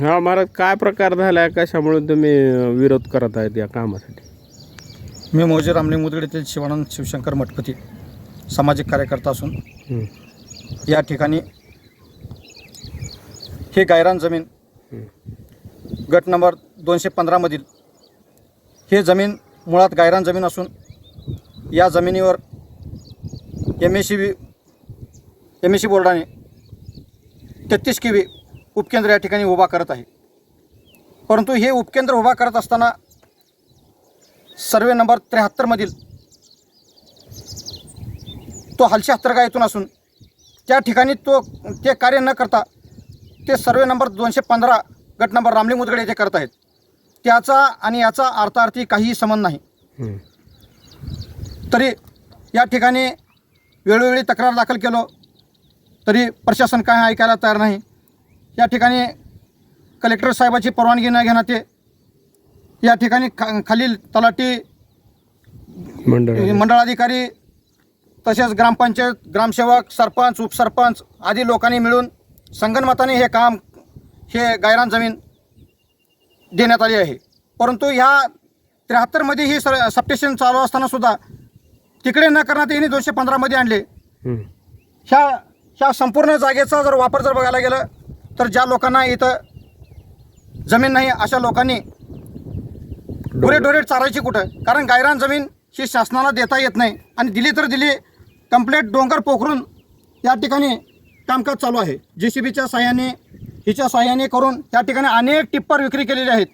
हा महाराज काय प्रकार झालाय? कशामुळे तुम्ही विरोध करत आहेत या कामासाठी? मी मौजे रामलिंग मुदगड येथील शिवानंद शिवशंकर मठपती सामाजिक कार्यकर्ता असून. हं. या ठिकाणी ही गायरान जमीन गट नंबर दोनशे पंधरामधील हे जमीन मुळात गायरान जमीन असून या जमिनीवर M S C B M S C बोर्डाने तेहतीस के व्ही उपकेंद्र या ठिकाणी उभा करत आहे. परंतु हे उपकेंद्र उभा करत असताना सर्वे नंबर त्र्याहत्तरमधील तो हलशी हत्तरगा येथून असून त्या ठिकाणी तो ते कार्य न करता ते सर्वे नंबर दोनशे पंधरा गट नंबर रामलिंग मुदगड येथे करत आहेत. त्याचा आणि याचा अर्थार्थी काहीही संबंध नाही. तरी या ठिकाणी वेळोवेळी तक्रार दाखल केलो. तरी प्रशासन काय ऐकायला तयार नाही. या ठिकाणी कलेक्टर साहेबाची परवानगी न घेण्यात ये या ठिकाणी खा खालील तलाठी मंडळ मंडळाधिकारी तसेच ग्रामपंचायत ग्रामसेवक सरपंच उपसरपंच आदी लोकांनी मिळून संगनमताने हे काम हे गायरान जमीन देण्यात आली आहे. परंतु ह्या त्र्याहत्तरमध्ये ही सर सबस्टेशन चालू असताना सुद्धा तिकडे न करण्यात यांनी दोनशे पंधरामध्ये आणले. ह्या ह्या संपूर्ण जागेचा जर वापर जर बघायला गेलं तर ज्या लोकांना इथं जमीन नाही अशा लोकांनी गुरेढोरे चारायची कुठं? कारण गायरान जमीन ही शासनाला देता येत नाही आणि दिली तर दिली कंप्लेट डोंगर पोखरून या ठिकाणी कामकाज चालू आहे. जे सी बीच्या साह्याने हिच्या साह्याने करून या ठिकाणी अनेक टिप्पर विक्री केलेली आहेत.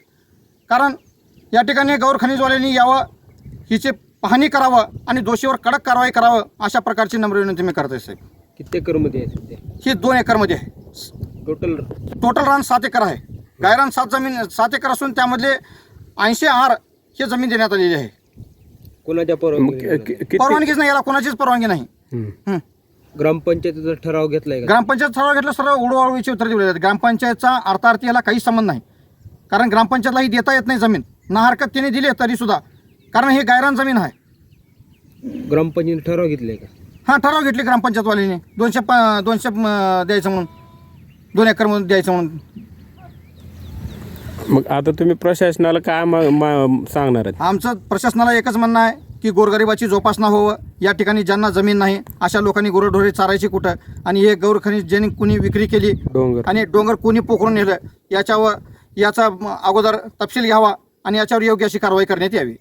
कारण या ठिकाणी गौर खनिजवाल्यांनी यावं हिची पाहणी करावं आणि दोषीवर कडक कारवाई करावं अशा प्रकारची नम्र विनंती मी करत साहेब. किती एकरमध्ये आहे सध्या? ही दोन एकरमध्ये आहे. टोटल टोटल रान सात एकर आहे. गायरान सात जमीन सात एकर असून त्यामधले ऐंशी आर हे जमीन देण्यात आलेली आहे. कोणाच्या परवानगी परवानगीच नाही याला कोणाचीच परवानगी नाही. हं. ग्रामपंचायतीचा ठराव घेतलाय का? ग्रामपंचायत ठराव घेतलं सर्व उडवाळवीचे उत्तर दिले जातात ग्रामपंचायतचा अर्थार्थी याला काही संबंध नाही. कारण ग्रामपंचायतला ही देता येत नाही जमीन. ना हरकत तिने दिली तरी सुद्धा. कारण हे गायरान जमीन आहे. ग्रामपंचायतीने ठराव घेतलाय का? हा ठराव घेतली ग्रामपंचायतवालीने दोनशे प दोनशे म, द्यायचं म्हणून. दोन एकर म्हणून द्यायचं म्हणून. मग आता तुम्ही प्रशासनाला काय मा- मा- सांगणार आहेत? आमचं प्रशासनाला एकच म्हणणं आहे की गोरगरिबाची जोपासना व्हावं या ठिकाणी ज्यांना जमीन नाही अशा लोकांनी गुरंढोरे चारायची कुठं? आणि हे गौर खनिज ज्यांनी कुणी विक्री केली डोंगर. आणि डोंगर कुणी पोखरून नेलं याच्यावर याचा म, अगोदर तपशील घ्यावा आणि याच्यावर योग्य अशी कारवाई करण्यात यावी.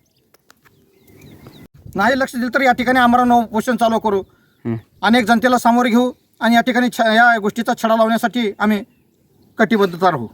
नाही लक्ष दिलं तर या ठिकाणी आम्हाला उपोषण चालू करू. हं. अनेक जनतेला सामोरे घेऊ. आणि या ठिकाणी छ या गोष्टीचा छडा लावण्यासाठी आम्ही कटिबद्धता राहू.